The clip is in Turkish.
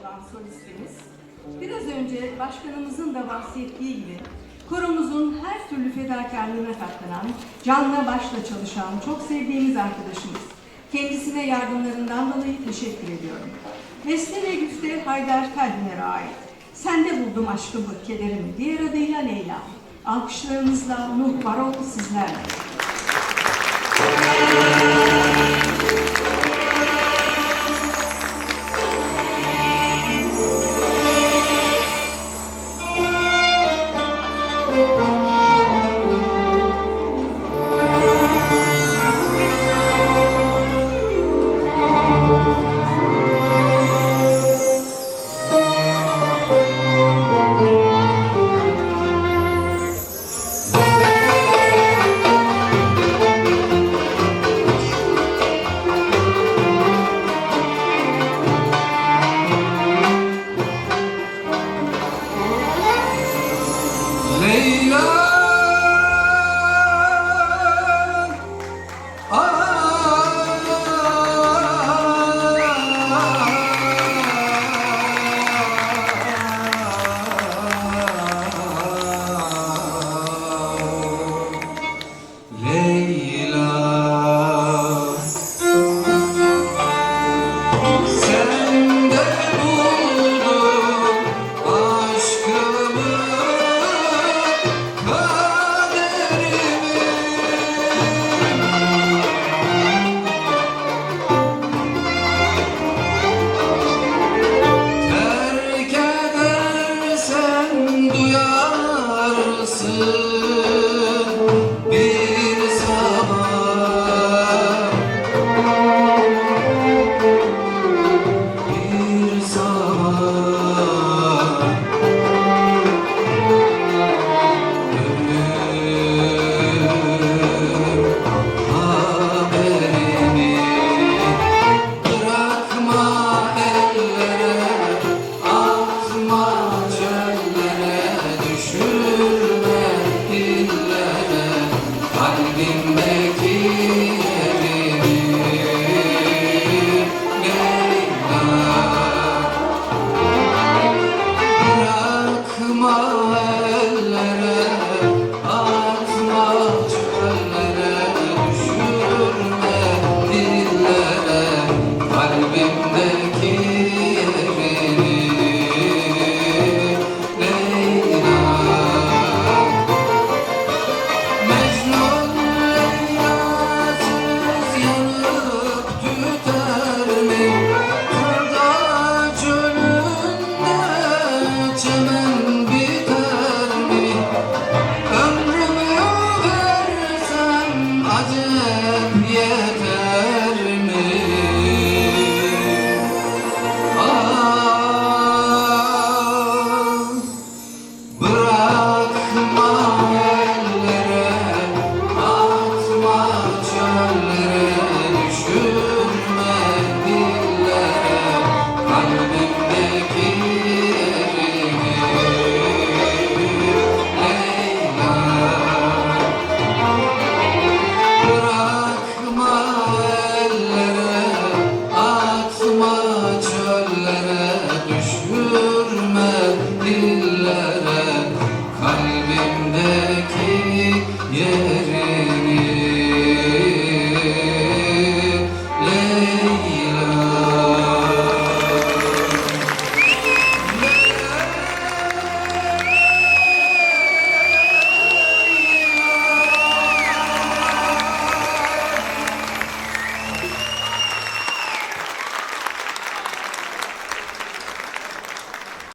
olan solistimiz, biraz önce başkanımızın da bahsettiği gibi koromuzun her türlü fedakarlığına katlanan, canla başla çalışan çok sevdiğimiz arkadaşımız. Kendisine yardımlarından dolayı teşekkür ediyorum. Beste ve güfte Haydar Kalbiner'e ait. Sende buldum aşkımı, kederimi, diğer adıyla Leyla. Alkışlarınızla Nuh Varol sizlerle. Leyla